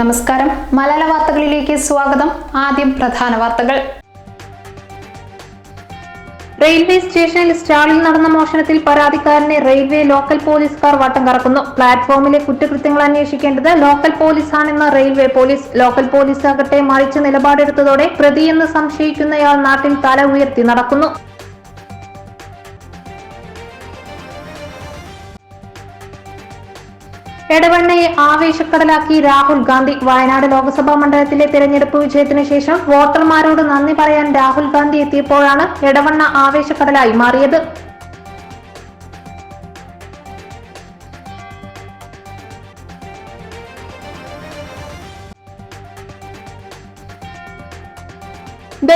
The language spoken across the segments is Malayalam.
നമസ്കാരം. മലയാള വാർത്തകളിലേക്ക് സ്വാഗതം. ആദ്യം പ്രധാന വാർത്തകൾ. റെയിൽവേ സ്റ്റേഷനിൽ സ്റ്റാളിൽ നടന്ന മോഷണത്തിൽ പരാതിക്കാരനെ റെയിൽവേ ലോക്കൽ പോലീസുകാർ വട്ടം കറക്കുന്നു. പ്ലാറ്റ്ഫോമിലെ കുറ്റകൃത്യങ്ങൾ അന്വേഷിക്കേണ്ടത് ലോക്കൽ പോലീസാണെന്ന് റെയിൽവേ പോലീസ്. ലോക്കൽ പോലീസ് ആകട്ടെ മറിച്ച് നിലപാടെടുത്തതോടെ പ്രതിയെന്ന് സംശയിക്കുന്നയാൾ നാട്ടിൽ തല ഉയർത്തി നടക്കുന്നു. എടവണ്ണയെ ആവേശക്കടലാക്കി രാഹുൽ ഗാന്ധി വയനാട് ലോക്സഭാ മണ്ഡലത്തിലെ തെരഞ്ഞെടുപ്പ് വിജയത്തിന് ശേഷം വോട്ടർമാരോട് നന്ദി പറയാൻ രാഹുൽ ഗാന്ധി എത്തിയപ്പോഴാണ് എടവണ്ണ ആവേശക്കടലായി മാറിയത്.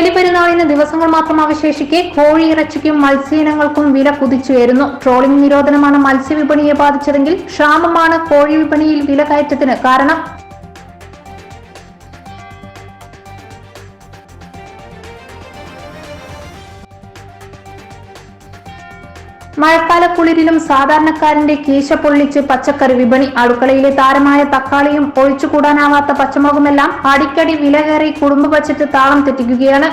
ബലിപെരുന്നാളിന് ദിവസങ്ങൾ മാത്രം അവശേഷിക്കെ കോഴിയിറച്ചിക്കും മത്സ്യയിനങ്ങൾക്കും വില കുതിച്ചുയരുന്നു ട്രോളിംഗ് നിരോധനമാണ് മത്സ്യവിപണിയെ ബാധിച്ചതെങ്കിൽ ക്ഷാമമാണ് കോഴി വിപണിയിൽ വില കയറ്റത്തിന് കാരണം? മഴക്കാലക്കുളിരിലും സാധാരണക്കാരന്റെ കീശ പൊള്ളിച്ച് പച്ചക്കറി വിപണി അടുക്കളയിലെ താരമായ തക്കാളിയും ഒഴിച്ചുകൂടാനാവാത്ത പച്ചമുളകുമെല്ലാം അടിക്കടി വില കയറി കുടുംബ ബജറ്റ് താളം തെറ്റിക്കുകയാണ്.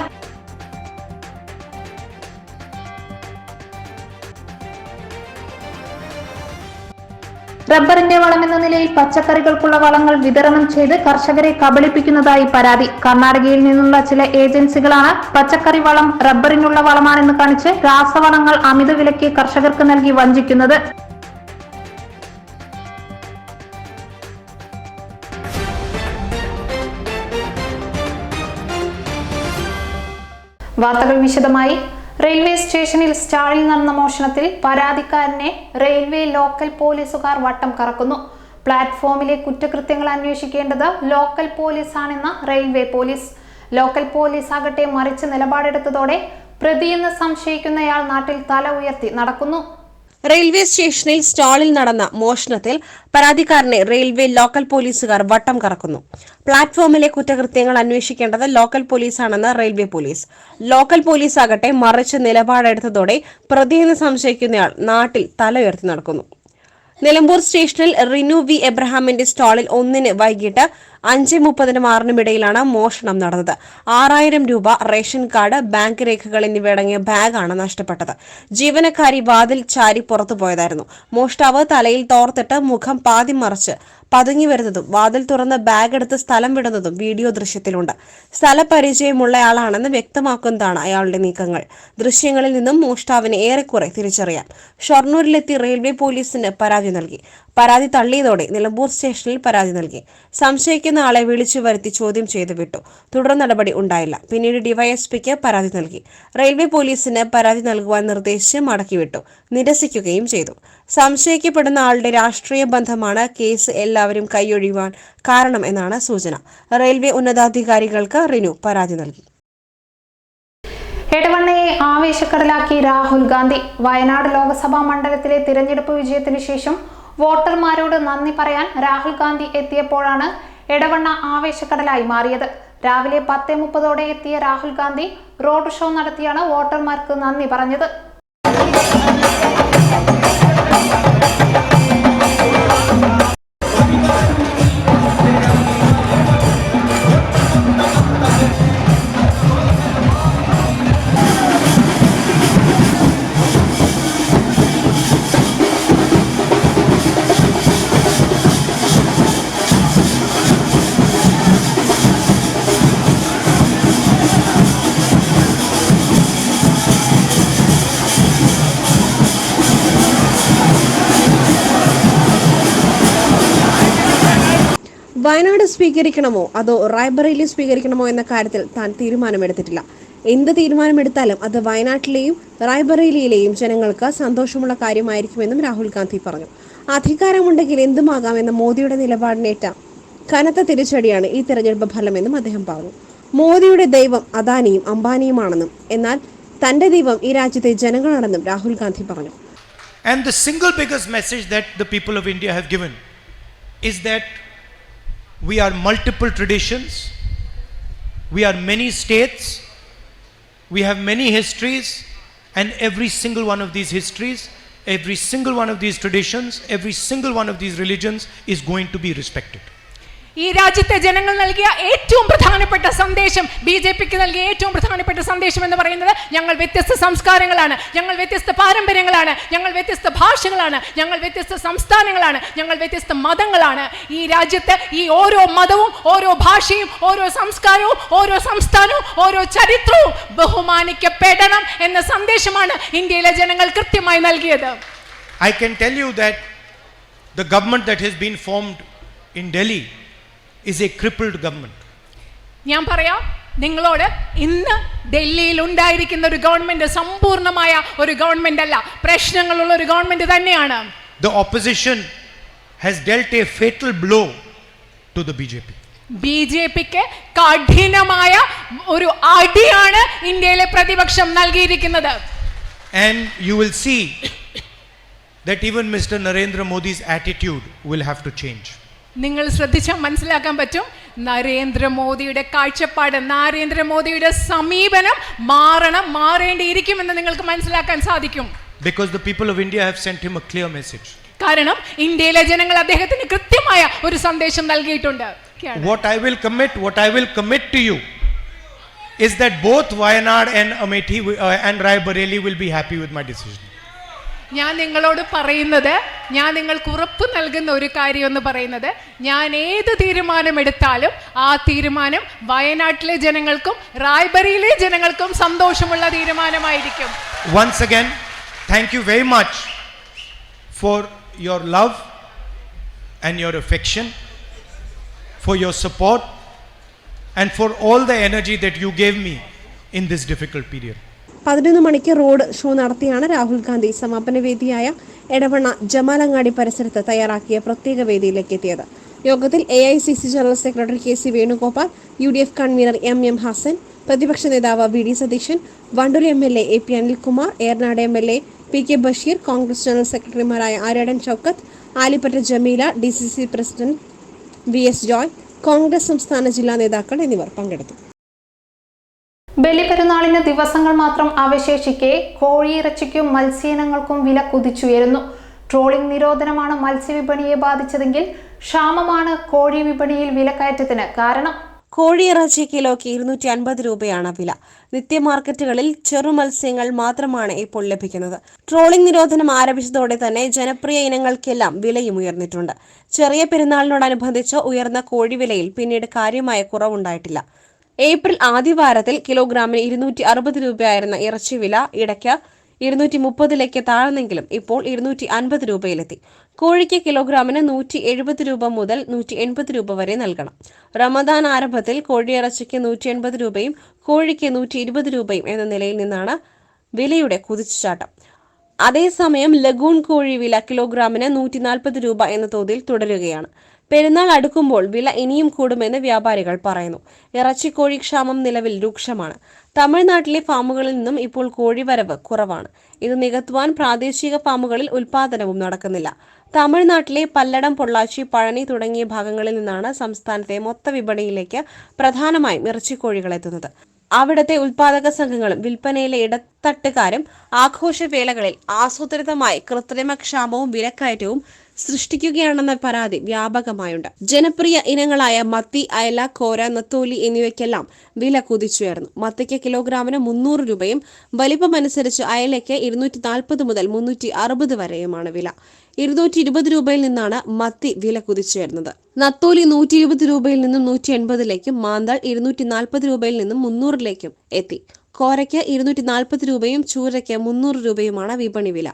റബ്ബറിന്റെ വളമെന്ന നിലയിൽ പച്ചക്കറികൾക്കുള്ള വളങ്ങൾ വിതരണം ചെയ്ത് കർഷകരെ കബളിപ്പിക്കുന്നതായി പരാതി. കർണാടകയിൽ നിന്നുള്ള ചില ഏജൻസികളാണ് പച്ചക്കറി വളം റബ്ബറിനുള്ള വളമാണെന്ന് കാണിച്ച് രാസവളങ്ങൾ അമിത വിലയ്ക്ക് കർഷകർക്ക് നൽകി വഞ്ചിക്കുന്നത്. വാർത്തകൾ വിശദമായി. റെയിൽവേ സ്റ്റേഷനിൽ സ്റ്റാളിൽ നടന്ന മോഷണത്തിൽ പരാതിക്കാരനെ റെയിൽവേ ലോക്കൽ പോലീസുകാർ വട്ടം കറക്കുന്നു. പ്ലാറ്റ്ഫോമിലെ കുറ്റകൃത്യങ്ങൾ അന്വേഷിക്കേണ്ടത് ലോക്കൽ പോലീസാണെന്ന റെയിൽവേ പോലീസ്. ലോക്കൽ പോലീസ് ആകട്ടെ മറിച്ച് നിലപാടെടുത്തതോടെ പ്രതിയെന്ന് സംശയിക്കുന്നയാൾ നാട്ടിൽ തല ഉയർത്തി നടക്കുന്നു. റെയിൽവേ സ്റ്റേഷനിൽ സ്റ്റാളിൽ നടന്ന മോഷണത്തിൽ പരാതിക്കാരനെ റെയിൽവേ ലോക്കൽ പോലീസുകാർ വട്ടം കറക്കുന്നു. പ്ലാറ്റ്ഫോമിലെ കുറ്റകൃത്യങ്ങൾ അന്വേഷിക്കേണ്ടത് ലോക്കൽ പോലീസാണെന്ന് റെയിൽവേ പോലീസ്. ലോക്കൽ പോലീസ് ആകട്ടെ മറിച്ച് നിലപാടെടുത്തതോടെ പ്രതിയെന്ന് സംശയിക്കുന്നയാൾ നാട്ടിൽ തല ഉയർത്തി നടക്കുന്നു. നിലമ്പൂർ സ്റ്റേഷനിൽ റിനു വി. എബ്രഹാമിന്റെ സ്റ്റാളിൽ ഒന്നിന് വൈകിട്ട് അഞ്ച് മുപ്പതിനും ആറിനും ഇടയിലാണ് മോഷണം നടന്നത്. ആറായിരം രൂപ റേഷൻ കാർഡ് ബാങ്ക് രേഖകൾ എന്നിവയടങ്ങിയ ബാഗാണ് നഷ്ടപ്പെട്ടത്. ജീവനക്കാരി വാതിൽ ചാരി പുറത്തു പോയതായിരുന്നു മോഷ്ടാവ് തലയിൽ തോർത്തിട്ട് മുഖം പാതി മറച്ച് പതുങ്ങി വരുന്നതും വാതിൽ തുറന്ന് ബാഗ് എടുത്ത് സ്ഥലം വിടുന്നതും വീഡിയോ ദൃശ്യത്തിലുണ്ട്. സ്ഥലപരിചയമുള്ളയാളാണെന്ന് വ്യക്തമാക്കുന്നതാണ് അയാളുടെ നീക്കങ്ങൾ. ദൃശ്യങ്ങളിൽ നിന്നും മോഷ്ടാവിനെ ഏറെക്കുറെ തിരിച്ചറിയാം. ഷൊർണൂരിലെത്തി റെയിൽവേ പോലീസിന് പരാതി നൽകി. പരാതി തള്ളിയതോടെ നിലമ്പൂർ സ്റ്റേഷനിൽ പരാതി നൽകി. സംശയിക്കുന്ന ആളെ വിളിച്ചു വരുത്തി ചോദ്യം ചെയ്തു വിട്ടു. തുടർ നടപടി ഉണ്ടായില്ല. പിന്നീട് ഡിവൈഎസ്പിക്ക് പരാതി നൽകി. റെയിൽവേ പോലീസിന് പരാതി നൽകുവാൻ നിർദ്ദേശിച്ച് മടക്കിവിട്ടു നിരസിക്കുകയും ചെയ്തു. സംശയിക്കപ്പെടുന്ന ആളുടെ രാഷ്ട്രീയ ബന്ധമാണ് കേസ് എല്ലാവരും കൈയൊഴിയുവാൻ കാരണം എന്നാണ് സൂചന. റെയിൽവേ ഉന്നതാധികാരികൾക്ക് റിനു പരാതി നൽകി. എടവണ്ണയെ ആവേശക്കടലാക്കി രാഹുൽ ഗാന്ധി. വയനാട് ലോക്സഭാ മണ്ഡലത്തിലെ തിരഞ്ഞെടുപ്പ് വിജയത്തിന് ശേഷം വോട്ടർമാരോട് നന്ദി പറയാൻ രാഹുൽ ഗാന്ധി എത്തിയപ്പോഴാണ് എടവണ്ണ ആവേശക്കടലായി മാറിയത്. രാവിലെ പത്തേ മുപ്പതോടെ എത്തിയ രാഹുൽ ഗാന്ധി റോഡ് ഷോ നടത്തിയാണ് വോട്ടർമാർക്ക് നന്ദി പറഞ്ഞത്. വയനാട് സ്വീകരിക്കണമോ അതോ റായ്ബറേലി സ്വീകരിക്കണമോ എന്ന കാര്യത്തിൽ താൻ തീരുമാനമെടുത്തിട്ടില്ല. എന്ത് തീരുമാനമെടുത്താലും അത് വയനാട്ടിലെയും റായ്ബറേലിയിലെയും ജനങ്ങൾക്ക് സന്തോഷമുള്ള കാര്യമായിരിക്കുമെന്നും രാഹുൽ ഗാന്ധി പറഞ്ഞു. അധികാരമുണ്ടെങ്കിൽ എന്തുമാകാമെന്ന മോദിയുടെ നിലപാടിനേറ്റ കനത്ത തിരിച്ചടിയാണ് ഈ തെരഞ്ഞെടുപ്പ് ഫലമെന്നും അദ്ദേഹം പറഞ്ഞു. മോദിയുടെ ദൈവം അദാനിയും അംബാനിയുമാണെന്നും എന്നാൽ തന്റെ ദൈവം ഈ രാജ്യത്തെ ജനങ്ങളാണെന്നും രാഹുൽ ഗാന്ധി പറഞ്ഞു. And the single biggest message that the people of India have given is that we are multiple traditions, we are many states, we have many histories, and every single one of these histories, every single one of these traditions, every single one of these religions is going to be respected. ഈ രാജ്യത്തെ ജനങ്ങൾ നൽകിയ ഏറ്റവും പ്രധാനപ്പെട്ട സന്ദേശം ബി ജെ പിക്ക് നൽകിയ ഏറ്റവും പ്രധാനപ്പെട്ട സന്ദേശം എന്ന് പറയുന്നത് ഞങ്ങൾ വ്യത്യസ്ത സംസ്കാരങ്ങളാണ്. ഞങ്ങൾ വ്യത്യസ്ത പാരമ്പര്യങ്ങളാണ്. ഞങ്ങൾ വ്യത്യസ്ത ഭാഷകളാണ്. ഞങ്ങൾ വ്യത്യസ്ത സംസ്ഥാനങ്ങളാണ്. ഞങ്ങൾ വ്യത്യസ്ത മതങ്ങളാണ്. ഈ രാജ്യത്ത് ഈ ഓരോ മതവും ഓരോ ഭാഷയും ഓരോ സംസ്കാരവും ഓരോ സംസ്ഥാനവും ഓരോ ചരിത്രവും ബഹുമാനിക്കപ്പെടണം എന്ന സന്ദേശമാണ് ഇന്ത്യയിലെ ജനങ്ങൾ കൃത്യമായി നൽകിയത്. I can tell you that the government that has been formed in Delhi is a crippled government. ഞാൻ പറയാം നിങ്ങളോട് ഇന്ന് ഡൽഹിയിൽ ഉണ്ടായിരിക്കുന്ന ഒരു ഗവൺമെന്റ് സമ്പൂർണ്ണമായ ഒരു ഗവൺമെന്റ് അല്ല പ്രശ്നങ്ങളുള്ള ഒരു ഗവൺമെന്റ് തന്നെയാണ് The opposition has dealt a fatal blow to the BJP. B J പിക്ക് കഠിനമായ ഒരു അടിയാണ് ഇന്ത്യയിലെ പ്രതിപക്ഷം നൽകിയിരിക്കുന്നത് And you will see that even Mr. Narendra Modi's attitude will have to change. നിങ്ങൾ ശ്രദ്ധിച്ചാൽ മനസ്സിലാക്കാൻ പറ്റും നരേന്ദ്രമോദിയുടെ കാഴ്ചപ്പാട് നരേന്ദ്രമോദിയുടെ സമീപനം മാറണം മാറേണ്ടിയിരിക്കുമെന്ന് നിങ്ങൾക്ക് മനസ്സിലാക്കാൻ സാധിക്കും Because the people of India have sent him a clear message. കാരണം ഇന്ത്യയിലെ ജനങ്ങൾ അദ്ദേഹത്തിന് കൃത്യമായ ഒരു സന്ദേശം നൽകിയിട്ടുണ്ട്. What I will commit, what I will commit to you is that both Wayanad and Amethi uh, and will be happy with my decision. ഞാൻ നിങ്ങളോട് പറയുന്നത് ഞാൻ നിങ്ങൾക്ക് ഉറപ്പ് നൽകുന്ന ഒരു കാര്യം എന്ന് പറയുന്നത് ഞാൻ ഏത് തീരുമാനമെടുത്താലും ആ തീരുമാനം വയനാട്ടിലെ ജനങ്ങൾക്കും റായ്ബറിയിലെ ജനങ്ങൾക്കും സന്തോഷമുള്ള തീരുമാനമായിരിക്കും Once again, thank you very much for your love and your affection, for your support, and for all the energy that you gave me in this difficult period. പതിനൊന്ന് മണിക്ക് റോഡ് ഷോ നടത്തിയാണ് രാഹുൽ ഗാന്ധി സമാപന വേദിയായ എടവണ്ണ ജമാലങ്ങാടി പരിസരത്ത് തയ്യാറാക്കിയ പ്രത്യേക വേദിയിലേക്ക് എത്തിയത്. യോഗത്തിൽ A I C C general secretary K C Venugopal U D F convener M M Hassan പ്രതിപക്ഷ നേതാവ് V D Satheesan Wandoor M L A A P Anilkumar Eranad M L A P K Basheer Congress general സെക്രട്ടറിമാരായ Aryadan Shoukath Alippatta Jameela D C C president V S Joy Congress സംസ്ഥാന ജില്ലാ നേതാക്കൾ എന്നിവർ പങ്കെടുത്തു. ബലിപെരുന്നാളിന് ദിവസങ്ങൾ മാത്രം അവശേഷിക്കെ കോഴിയിറച്ചിക്കും മത്സ്യയിനങ്ങൾക്കും വില കുതിച്ചുയരുന്നു. ട്രോളിംഗ് നിരോധനമാണ് മത്സ്യവിപണിയെ ബാധിച്ചതെങ്കിൽ ക്ഷാമമാണ് കോഴി വിപണിയിൽ വിലക്കയറ്റത്തിന് കാരണം. കോഴിയിറച്ചി കിലോയ്ക്ക് ഇരുന്നൂറ്റി അൻപത് രൂപയാണ് വില. നിത്യ മാർക്കറ്റുകളിൽ ചെറു മത്സ്യങ്ങൾ മാത്രമാണ് ഇപ്പോൾ ലഭിക്കുന്നത്. ട്രോളിംഗ് നിരോധനം ആരംഭിച്ചതോടെ തന്നെ ജനപ്രിയ ഇനങ്ങൾക്കെല്ലാം വിലയും ഉയർന്നിട്ടുണ്ട്. ചെറിയ പെരുന്നാളിനോടനുബന്ധിച്ച് ഉയർന്ന കോഴി വിലയിൽ പിന്നീട് കാര്യമായ കുറവുണ്ടായിട്ടില്ല. ഏപ്രിൽ ആദ്യവാരത്തിൽ കിലോഗ്രാമിന് ഇരുന്നൂറ്റി അറുപത് രൂപയായിരുന്ന ഇറച്ചി വില ഇടയ്ക്ക് ഇരുന്നൂറ്റി മുപ്പതിലേക്ക് താഴ്ന്നെങ്കിലും ഇപ്പോൾ ഇരുന്നൂറ്റി അൻപത് രൂപയിലെത്തി. കോഴിക്ക് കിലോഗ്രാമിന് നൂറ്റി എഴുപത് രൂപ മുതൽ നൂറ്റി എൺപത് രൂപ വരെ നൽകണം. റമദാൻ ആരംഭത്തിൽ കോഴിയിറച്ചിക്ക് നൂറ്റി എൺപത് രൂപയും കോഴിക്ക് നൂറ്റി ഇരുപത് രൂപയും എന്ന നിലയിൽ നിന്നാണ് വിലയുടെ കുതിച്ചുചാട്ടം. അതേസമയം ലഗൂൺ കോഴി വില കിലോഗ്രാമിന് നൂറ്റി നാൽപ്പത് രൂപ എന്ന തോതിൽ തുടരുകയാണ്. പെരുന്നാൾ അടുക്കുമ്പോൾ വില ഇനിയും കൂടുമെന്ന് വ്യാപാരികൾ പറയുന്നു. ഇറച്ചിക്കോഴി ക്ഷാമം നിലവിൽ രൂക്ഷമാണ്. തമിഴ്നാട്ടിലെ ഫാമുകളിൽ നിന്നും ഇപ്പോൾ കോഴിവരവ് കുറവാണ്. ഇത് നികത്തുവാൻ പ്രാദേശിക ഫാമുകളിൽ ഉൽപാദനവും നടക്കുന്നില്ല. തമിഴ്നാട്ടിലെ പല്ലടം പൊള്ളാച്ചി പഴനി തുടങ്ങിയ ഭാഗങ്ങളിൽ നിന്നാണ് സംസ്ഥാനത്തെ മൊത്ത വിപണിയിലേക്ക് പ്രധാനമായും ഇറച്ചിക്കോഴികൾ എത്തുന്നത്. അവിടത്തെ ഉൽപാദക സംഘങ്ങളും വിൽപ്പനയിലെ ഇടത്തട്ടുകാരും ആഘോഷവേളകളിൽ ആസൂത്രിതമായി കൃത്രിമക്ഷാമവും വിലക്കയറ്റവും സൃഷ്ടിക്കുകയാണെന്ന പരാതി വ്യാപകമായുണ്ട്. ജനപ്രിയ ഇനങ്ങളായ മത്തി അയല കോര നത്തോലി എന്നിവയ്ക്കെല്ലാം വില കുതിച്ചുയർന്നു. മത്തിക്ക് കിലോഗ്രാമിന് മുന്നൂറ് രൂപയും വലിപ്പമനുസരിച്ച് അയലയ്ക്ക് ഇരുന്നൂറ്റി നാൽപ്പത് മുതൽ മുന്നൂറ്റി അറുപത് വരെയുമാണ് വില. ഇരുന്നൂറ്റി ഇരുപത് രൂപയിൽ നിന്നാണ് മത്തി വില കുതിച്ചുയർന്നത്. നത്തോലി നൂറ്റി ഇരുപത് രൂപയിൽ നിന്നും നൂറ്റി എൺപതിലേക്കും മാന്തൾ ഇരുന്നൂറ്റി നാൽപ്പത് രൂപയിൽ നിന്നും മുന്നൂറിലേക്കും എത്തി. കോരയ്ക്ക് ഇരുന്നൂറ്റി നാൽപ്പത് രൂപയും ചൂരയ്ക്ക് മുന്നൂറ് രൂപയുമാണ് വിപണി വില.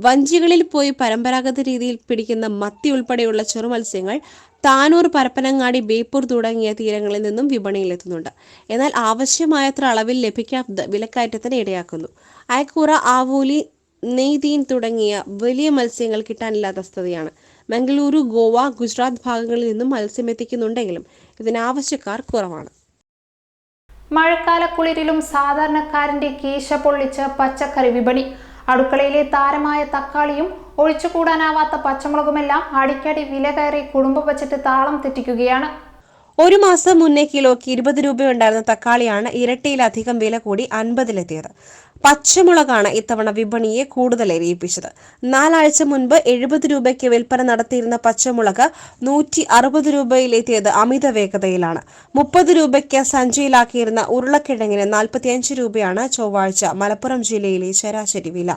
വഞ്ചികളിൽ പോയി പരമ്പരാഗത രീതിയിൽ പിടിക്കുന്ന മത്തി ഉൾപ്പെടെയുള്ള ചെറുമത്സ്യങ്ങൾ താനൂർ പരപ്പനങ്ങാടി ബേപ്പൂർ തുടങ്ങിയ തീരങ്ങളിൽ നിന്നും വിപണിയിലെത്തുന്നുണ്ട്. എന്നാൽ ആവശ്യമായത്ര അളവിൽ ലഭിക്കാത്ത വിലക്കയറ്റത്തിന് ഇടയാക്കുന്നു. അയക്കൂറ ആവൂലി നെയ്തീൻ തുടങ്ങിയ വലിയ മത്സ്യങ്ങൾ കിട്ടാനില്ലാത്ത സ്ഥിതിയാണ് മംഗളൂരു ഗോവ ഗുജറാത്ത് ഭാഗങ്ങളിൽ നിന്നും മത്സ്യം എത്തിക്കുന്നുണ്ടെങ്കിലും ഇതിന് ആവശ്യക്കാർ കുറവാണ്. മഴക്കാലക്കുളിരിലും സാധാരണക്കാരന്റെ കീശ പൊള്ളിച്ച് പച്ചക്കറി വിപണി. അടുക്കളയിലെ താരമായ തക്കാളിയും ഒഴിച്ചുകൂടാനാവാത്ത പച്ചമുളകുമെല്ലാം അടിക്കടി വില കയറി കുടുംബ ബജറ്റ് താളം തെറ്റിക്കുകയാണ്. ഒരു മാസം മുന്നേ കിലോയ്ക്ക് ഇരുപത് രൂപയുണ്ടായിരുന്ന തക്കാളിയാണ് ഇരട്ടിയിലധികം വില കൂടി അൻപതിലെത്തിയത്. പച്ചമുളകാണ് ഇത്തവണ വിപണിയെ കൂടുതൽ എരിയിപ്പിച്ചത്. നാലാഴ്ച മുൻപ് എഴുപത് രൂപയ്ക്ക് വിൽപ്പന നടത്തിയിരുന്ന പച്ചമുളക് നൂറ്റി അറുപത് രൂപയിലെത്തിയത് അമിത വേഗതയിലാണ്. മുപ്പത് രൂപയ്ക്ക് സഞ്ചിയിലാക്കിയിരുന്ന ഉരുളക്കിഴങ്ങിന് നാൽപ്പത്തിയഞ്ച് രൂപയാണ് ചൊവ്വാഴ്ച മലപ്പുറം ജില്ലയിലെ ശരാശരി വില.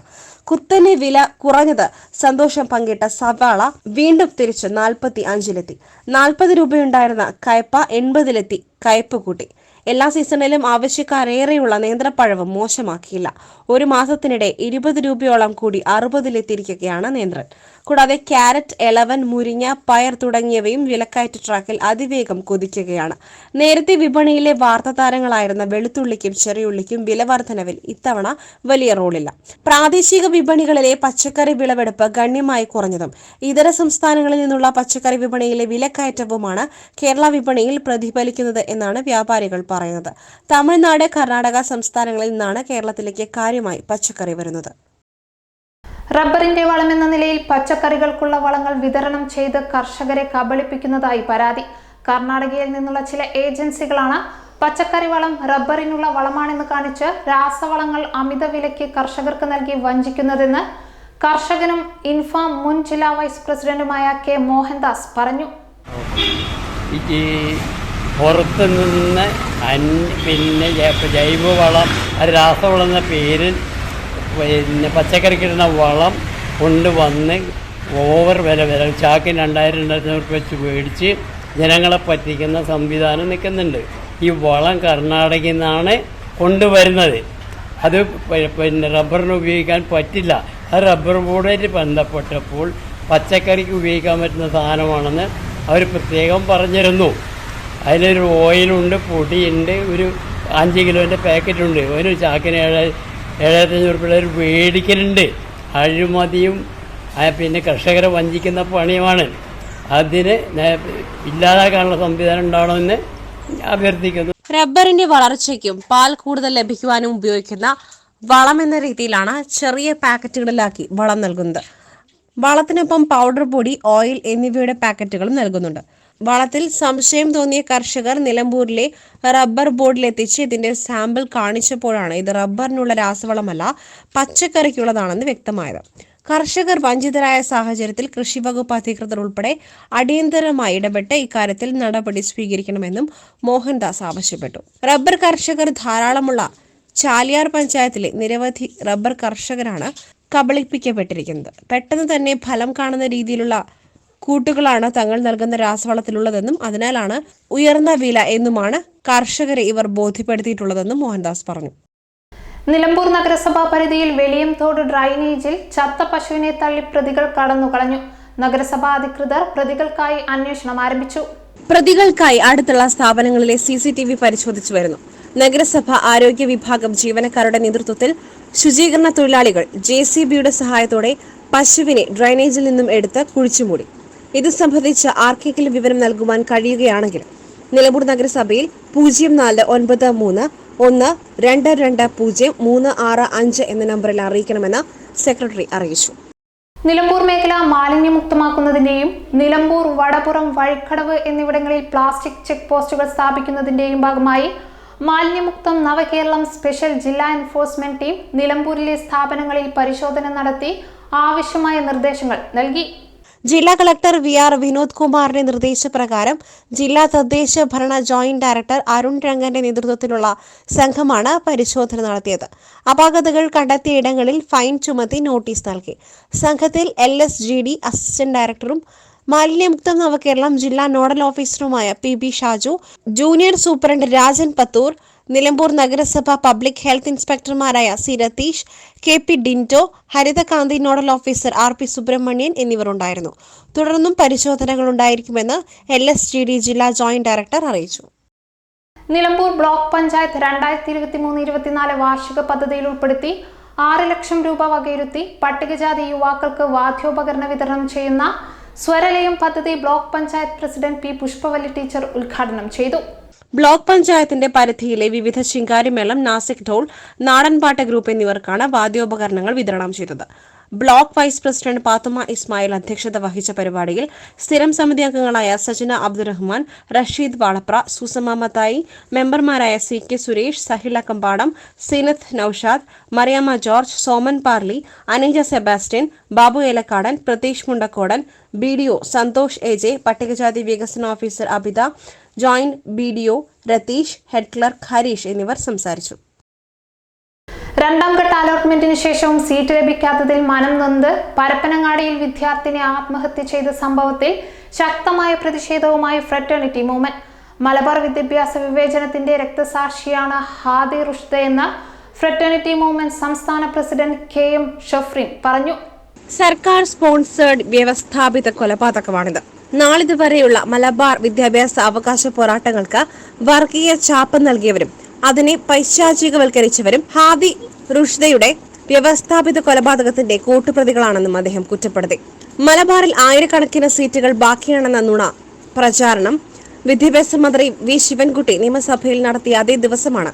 കുത്തനെ വില കുറഞ്ഞത് സന്തോഷം പങ്കിട്ട സവാള വീണ്ടും തിരിച്ച് നാൽപ്പത്തി അഞ്ചിലെത്തി നാൽപ്പത് രൂപയുണ്ടായിരുന്ന കയ്പ എൺപതിലെത്തി കയ്പ് കൂട്ടി. എല്ലാ സീസണിലും ആവശ്യക്കാരേറെയുള്ള നേന്ത്രപ്പഴവും മോശമാക്കിയില്ല. ഒരു മാസത്തിനിടെ ഇരുപത് രൂപയോളം കൂടി അറുപതിലെത്തിയിരിക്കുകയാണ് നേന്ത്രൻ കൂടാതെ ക്യാരറ്റ് എളവൻ മുരിങ്ങ പയർ തുടങ്ങിയവയും വിലക്കയറ്റ ട്രാക്കിൽ അതിവേഗം കൊതിക്കുകയാണ്. നേരത്തെ വിപണിയിലെ വാർത്താതാരങ്ങളായിരുന്ന വെളുത്തുള്ളിക്കും ചെറിയുള്ളിക്കും വില വർധനവിൽ ഇത്തവണ വലിയ റോളില്ല. പ്രാദേശിക വിപണികളിലെ പച്ചക്കറി വിളവെടുപ്പ് ഗണ്യമായി കുറഞ്ഞതും ഇതര സംസ്ഥാനങ്ങളിൽ നിന്നുള്ള പച്ചക്കറി വിപണിയിലെ വിലക്കയറ്റവുമാണ് കേരള വിപണിയിൽ പ്രതിഫലിക്കുന്നത് എന്നാണ് വ്യാപാരികൾ പറയുന്നത്. തമിഴ്നാട് കർണാടക സംസ്ഥാനങ്ങളിൽ നിന്നാണ് കേരളത്തിലേക്ക് കാര്യമായി പച്ചക്കറി വരുന്നത്. റബ്ബറിന്റെ വളമെന്ന നിലയിൽ പച്ചക്കറികൾക്കുള്ള വളങ്ങൾ വിതരണം ചെയ്ത് കർഷകരെ കബളിപ്പിക്കുന്നതായി പരാതി. കർണാടകയിൽ നിന്നുള്ള ചില ഏജൻസികളാണ് പച്ചക്കറി വളം റബ്ബറിനുള്ള വളമാണെന്ന് കാണിച്ച് രാസവളങ്ങൾ അമിത വിലയ്ക്ക് കർഷകർക്ക് നൽകി വഞ്ചിക്കുന്നതെന്ന് കർഷകനും ഇൻഫാം മുൻ ജില്ലാ വൈസ് പ്രസിഡന്റുമായ കെ മോഹൻദാസ് പറഞ്ഞു. പുറത്ത് നിന്ന് പിന്നെ ജൈവവളം രാസവളം എന്ന പേരിൽ പിന്നെ പച്ചക്കറിക്കിടുന്ന വളം കൊണ്ടുവന്ന് ഓവർ വില വില ചാക്കിന് രണ്ടായിരം രണ്ടായിരത്തി അഞ്ഞൂറ് വെച്ച് മേടിച്ച് ജനങ്ങളെ പറ്റിക്കുന്ന സംവിധാനം നിൽക്കുന്നുണ്ട്. ഈ വളം കർണാടകയിൽ നിന്നാണ് കൊണ്ടുവരുന്നത്. അത് പിന്നെ റബ്ബറിന് ഉപയോഗിക്കാൻ പറ്റില്ല. ആ റബ്ബർ ബോർഡായിട്ട് ബന്ധപ്പെട്ടപ്പോൾ പച്ചക്കറിക്ക് ഉപയോഗിക്കാൻ പറ്റുന്ന സാധനമാണെന്ന് അവർ പ്രത്യേകം പറഞ്ഞിരുന്നു. അതിലൊരു ഓയിലുണ്ട് പൊടിയുണ്ട് ഒരു അഞ്ച് കിലോന്റെ പാക്കറ്റുണ്ട്. ഒരു ചാക്കിന് ഏഴ് ഏഴായിരത്തി അഞ്ഞൂറ് പിള്ളേർ മേടിക്കലുണ്ട്. അഴിമതിയും പിന്നെ കർഷകരെ വഞ്ചിക്കുന്ന പണിയുമാണ്. അതിന് ഇല്ലാതാക്കാനുള്ള സംവിധാനം ഉണ്ടാവണമെന്ന് അഭ്യർത്ഥിക്കുന്നു. റബ്ബറിന്റെ വളർച്ചയ്ക്കും പാൽ കൂടുതൽ ലഭിക്കുവാനും ഉപയോഗിക്കുന്ന വളം എന്ന രീതിയിലാണ് ചെറിയ പാക്കറ്റുകളിലാക്കി വളം നൽകുന്നത്. വളത്തിനൊപ്പം പൗഡർ പൊടി ഓയിൽ എന്നിവയുടെ പാക്കറ്റുകളും നൽകുന്നുണ്ട്. വളത്തിൽ സംശയം തോന്നിയ കർഷകർ നിലമ്പൂരിലെ റബ്ബർ ബോർഡിലെത്തിച്ച് ഇതിന്റെ സാമ്പിൾ കാണിച്ചപ്പോഴാണ് ഇത് റബ്ബറിനുള്ള രാസവളമല്ല പച്ചക്കറിക്കുള്ളതാണെന്ന് വ്യക്തമായത്. കർഷകർ വഞ്ചിതരായ സാഹചര്യത്തിൽ കൃഷിവകുപ്പ് അധികൃതർ ഉൾപ്പെടെ അടിയന്തരമായി ഇടപെട്ട് ഇക്കാര്യത്തിൽ നടപടി സ്വീകരിക്കണമെന്നും മോഹൻദാസ് ആവശ്യപ്പെട്ടു. റബ്ബർ കർഷകർ ധാരാളമുള്ള ചാലിയാർ പഞ്ചായത്തിലെ നിരവധി റബ്ബർ കർഷകരാണ് കബളിപ്പിക്കപ്പെട്ടിരിക്കുന്നത്. പെട്ടെന്ന് തന്നെ ഫലം കാണുന്ന രീതിയിലുള്ള കൂട്ടുകളാണ് തങ്ങൾ നൽകുന്ന രാസവളത്തിലുള്ളതെന്നും അതിനാലാണ് ഉയർന്ന വില എന്നുമാണ് കർഷകരെ ഇവർ ബോധ്യപ്പെടുത്തിയിട്ടുള്ളതെന്നും മോഹൻദാസ് പറഞ്ഞു. നിലമ്പൂർ നഗരസഭാ പരിധിയിൽ വെളിയംതോട് ഡ്രൈനേജിൽ ചത്ത പശുവിനെ തള്ളി പ്രതികൾ കടന്നുകളഞ്ഞു. നഗരസഭാ അധികൃതർ പ്രതികൾക്കായി അന്വേഷണം ആരംഭിച്ചു. പ്രതികൾക്കായി അടുത്തുള്ള സ്ഥാപനങ്ങളിലെ സി സി ടി വി പരിശോധിച്ചു വരുന്നു. നഗരസഭ ആരോഗ്യ വിഭാഗം ജീവനക്കാരുടെ നേതൃത്വത്തിൽ ശുചീകരണ തൊഴിലാളികൾ ജെ സി ബിയുടെ സഹായത്തോടെ പശുവിനെ ഡ്രൈനേജിൽ നിന്നും എടുത്ത് കുഴിച്ചുമൂടി. ഇത് സംബന്ധിച്ച് ആർക്കെങ്കിലും വിവരം നൽകുവാൻ കഴിയുകയാണെങ്കിൽ നിലമ്പൂർ നഗരസഭയിൽ പൂജ്യം നാല് ഒൻപത് മൂന്ന് ഒന്ന് രണ്ട് രണ്ട് പൂജ്യം മൂന്ന് ആറ് അഞ്ച് എന്ന നമ്പറിൽ അറിയിക്കണമെന്ന് സെക്രട്ടറി അറിയിച്ചു. നിലമ്പൂർ മേഖല മാലിന്യമുക്തമാക്കുന്നതിന്റെയും നിലമ്പൂർ വടപുറം വഴിക്കടവ് എന്നിവിടങ്ങളിൽ പ്ലാസ്റ്റിക് ചെക്ക് പോസ്റ്റുകൾ സ്ഥാപിക്കുന്നതിന്റെയും ഭാഗമായി മാലിന്യമുക്തം നവകേരളം സ്പെഷ്യൽ ജില്ലാ എൻഫോഴ്സ്മെന്റ് ടീം നിലമ്പൂരിലെ സ്ഥാപനങ്ങളിൽ പരിശോധന നടത്തി ആവശ്യമായ നിർദ്ദേശങ്ങൾ നൽകി. ജില്ലാ കളക്ടർ വി ആർ വിനോദ് കുമാറിന്റെ നിർദ്ദേശപ്രകാരം ജില്ലാ തദ്ദേശ ഭരണ ജോയിന്റ് ഡയറക്ടർ അരുൺ രംഗന്റെ നേതൃത്വത്തിലുള്ള സംഘമാണ് പരിശോധന നടത്തിയത്. അപാകതകൾ കണ്ടെത്തിയ ഇടങ്ങളിൽ ഫൈൻ ചുമത്തി നോട്ടീസ് നൽകി. സംഘത്തിൽ L S G D assistant ഡയറക്ടറും മാലിന്യമുക്തം നവകേരളം ജില്ലാ nodal ഓഫീസറുമായ P B Shaju junior superintendent Rajan Pathur Nilambur നഗരസഭ public health ഇൻസ്പെക്ടർമാരായ C Ratheesh K P Dinto ഹരിതകാന്തി nodal officer R P Subrahmanyan എന്നിവർ ഉണ്ടായിരുന്നു തുടർന്നും പരിശോധനകൾ ഉണ്ടായിരിക്കുമെന്ന് എൽ എസ് ജി ഡി ജില്ലാ ജോയിന്റ് ഡയറക്ടർ അറിയിച്ചു. നിലമ്പൂർ ബ്ലോക്ക് പഞ്ചായത്ത് രണ്ടായിരത്തി ഇരുപത്തി മൂന്ന് ഇരുപത്തിനാല് വാർഷിക പദ്ധതിയിൽ ഉൾപ്പെടുത്തി ആറ് ലക്ഷം രൂപ വകയിരുത്തി പട്ടികജാതി യുവാക്കൾക്ക് വാദ്യോപകരണ വിതരണം ചെയ്യുന്ന സ്വരലയം പദ്ധതി block panchayat president P Pushpavalli teacher ഉദ്ഘാടനം ചെയ്തു. ബ്ലോക്ക് പഞ്ചായത്തിന്റെ പരിധിയിലെ വിവിധ ശിങ്കാരിമേളം നാസിക് ഢോൾ നാടൻപാട്ട് ഗ്രൂപ്പ് എന്നിവർക്കാണ് വാദ്യോപകരണങ്ങൾ വിതരണം ചെയ്തത്. Block vice president Pathumma Ismail അധ്യക്ഷത വഹിച്ച പരിപാടിയിൽ സ്ഥിരം സമിതി അംഗങ്ങളായ സജന അബ്ദുറഹ്മാൻ റഷീദ് വാളപ്ര സുസമ മത്തായി മെമ്പർമാരായ C K Suresh Sahila Kampadam Seenath Noushad Mariyamma George Soman Parli Aneeja Sebastian Babu Elakkadan Pratheesh Mundakkodan B D O Santhosh A J പട്ടികജാതി വികസന officer Abitha joint B D O Ratheesh head clerk Harish എന്നിവർ സംസാരിച്ചു. രണ്ടാം ഘട്ട അലോട്ട്മെന്റിന് ശേഷവും സീറ്റ് ലഭിക്കാത്തതിൽ മനം നൊന്ത് പരപ്പനങ്ങാടിയിൽ വിദ്യാർത്ഥിനി ആത്മഹത്യ ചെയ്ത സംഭവത്തിൽ ശക്തമായ പ്രതിഷേധവുമായി ഫ്രറ്റേണിറ്റി മൂവ്മെന്റ്. മലബാർ വിദ്യാഭ്യാസ വിവേചനത്തിന്റെ രക്തസാക്ഷിയാണ് ഹാദി റുഷ്ദ എന്ന ഫ്രറ്റേണിറ്റി മൂവ്മെന്റ് സംസ്ഥാന പ്രസിഡന്റ് കെ എം ഷഫ്രീൻ പറഞ്ഞു. സർക്കാർ സ്പോൺസേഡ് വ്യവസ്ഥാപിത കൊലപാതകമാണിത്. നാളിതുവരെയുള്ള മലബാർ വിദ്യാഭ്യാസ അവകാശ പോരാട്ടങ്ങൾക്ക് വർഗീയ ചാപ്പ് നൽകിയവരും അതിനെ പൈശാചികവൽക്കരിച്ചവരും ഹാദി റുഷ്ദയുടെ വ്യവസ്ഥാപിത കൊലപാതകത്തിന്റെ കൂട്ടുപ്രതികളാണെന്നും അദ്ദേഹം കുറ്റപ്പെടുത്തി. മലബാറിൽ ആയിരക്കണക്കിന് സീറ്റുകൾ ബാക്കിയാണെന്ന നുണ പ്രചാരണം വിദ്യാഭ്യാസ മന്ത്രി വി. ശിവൻകുട്ടി നിയമസഭയിൽ നടത്തിയ അതേ ദിവസമാണ്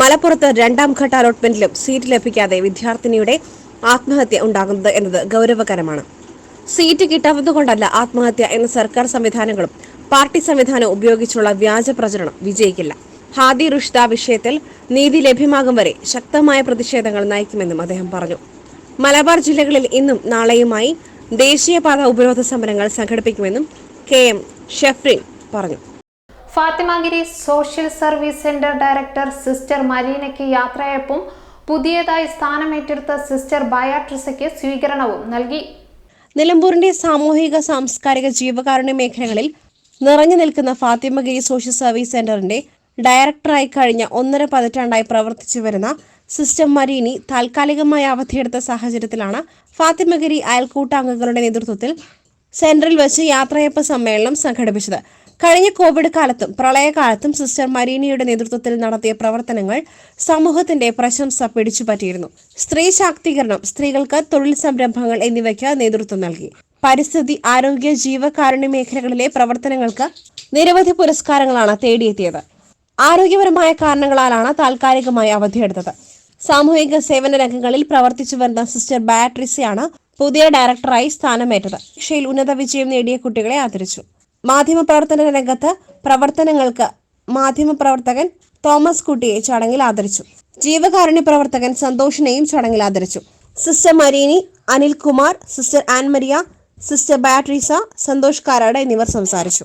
മലപ്പുറത്ത് രണ്ടാം ഘട്ട അലോട്ട്മെന്റിലും സീറ്റ് ലഭിക്കാതെ വിദ്യാർത്ഥിനിയുടെ ആത്മഹത്യ ഉണ്ടാകുന്നത് എന്നത് ഗൗരവകരമാണ്. സീറ്റ് കിട്ടാത്തതുകൊണ്ടല്ല ആത്മഹത്യ എന്ന സർക്കാർ സംവിധാനങ്ങളും പാർട്ടി സംവിധാനവും ഉപയോഗിച്ചുള്ള വ്യാജ പ്രചരണം വിജയിക്കില്ല. ഹാദി റുഷ്ദ വിഷയത്തിൽ നീതി ലഭ്യമാകും വരെ ശക്തമായ പ്രതിഷേധങ്ങൾ നയിക്കുമെന്നും അദ്ദേഹം പറഞ്ഞു. മലബാർ ജില്ലകളിൽ ഇന്നും നാളെയുമായി ദേശീയപാത ഉപരോധ സമരങ്ങൾ സംഘടിപ്പിക്കുമെന്നും കെ എം ഷെഫ്രിൻ പറഞ്ഞു. Fathimagiri social service centre director sister മരീനയ്ക്ക് യാത്രയപ്പും പുതിയതായി സ്ഥാനമേറ്റെടുത്ത സിസ്റ്റർ ബയാട്രിസയ്ക്ക് സ്വീകരണവും നൽകി. നിലമ്പൂരിന്റെ സാമൂഹിക സാംസ്കാരിക ജീവകാരുണ്യ മേഖലകളിൽ നിറഞ്ഞു നിൽക്കുന്ന ഫാത്തിമഗിരി സോഷ്യൽ സർവീസ് സെന്ററിന്റെ ഡയറക്ടറായി കഴിഞ്ഞ ഒന്നര പതിറ്റാണ്ടായി പ്രവർത്തിച്ചു വരുന്ന സിസ്റ്റം മരീനി താൽക്കാലികമായി അവധിയെടുത്ത സാഹചര്യത്തിലാണ് ഫാത്തിമഗിരി അയൽക്കൂട്ടാംഗങ്ങളുടെ നേതൃത്വത്തിൽ സെൻട്രൽ വെച്ച് യാത്രയപ്പ് സമ്മേളനം സംഘടിപ്പിച്ചത്. കഴിഞ്ഞ കോവിഡ് കാലത്തും പ്രളയകാലത്തും സിസ്റ്റർ മരീനിയുടെ നേതൃത്വത്തിൽ നടത്തിയ പ്രവർത്തനങ്ങൾ സമൂഹത്തിന്റെ പ്രശംസ പിടിച്ചുപറ്റിയിരുന്നു. സ്ത്രീ ശാക്തീകരണം സ്ത്രീകൾക്ക് തൊഴിൽ സംരംഭങ്ങൾ എന്നിവയ്ക്ക് നേതൃത്വം നൽകി. പരിസ്ഥിതി ആരോഗ്യ ജീവകാരുണ്യ മേഖലകളിലെ പ്രവർത്തനങ്ങൾക്ക് നിരവധി പുരസ്കാരങ്ങളാണ് തേടിയെത്തിയത്. ആരോഗ്യപരമായ കാരണങ്ങളാലാണ് താൽക്കാലികമായി അവധിയെടുത്തത്. സാമൂഹിക സേവന രംഗങ്ങളിൽ പ്രവർത്തിച്ചു വരുന്ന സിസ്റ്റർ ബാട്രിസയാണ് പുതിയ ഡയറക്ടറായി സ്ഥാനമേറ്റത്. ശിക്ഷയിൽ ഉന്നത വിജയം നേടിയ കുട്ടികളെ ആദരിച്ചു. മാധ്യമ പ്രവർത്തന രംഗത്ത് പ്രവർത്തനങ്ങൾക്ക് മാധ്യമ മാധ്യമപ്രവർത്തകൻ തോമസ് കുട്ടിയെ ചടങ്ങിൽ ആദരിച്ചു. ജീവകാരുണ്യ പ്രവർത്തകൻ സന്തോഷിനെയും ചടങ്ങിൽ ആദരിച്ചു. Sister Marini Anilkumar sister Annmaria sister Beatrice Santhosh Karad എന്നിവർ സംസാരിച്ചു.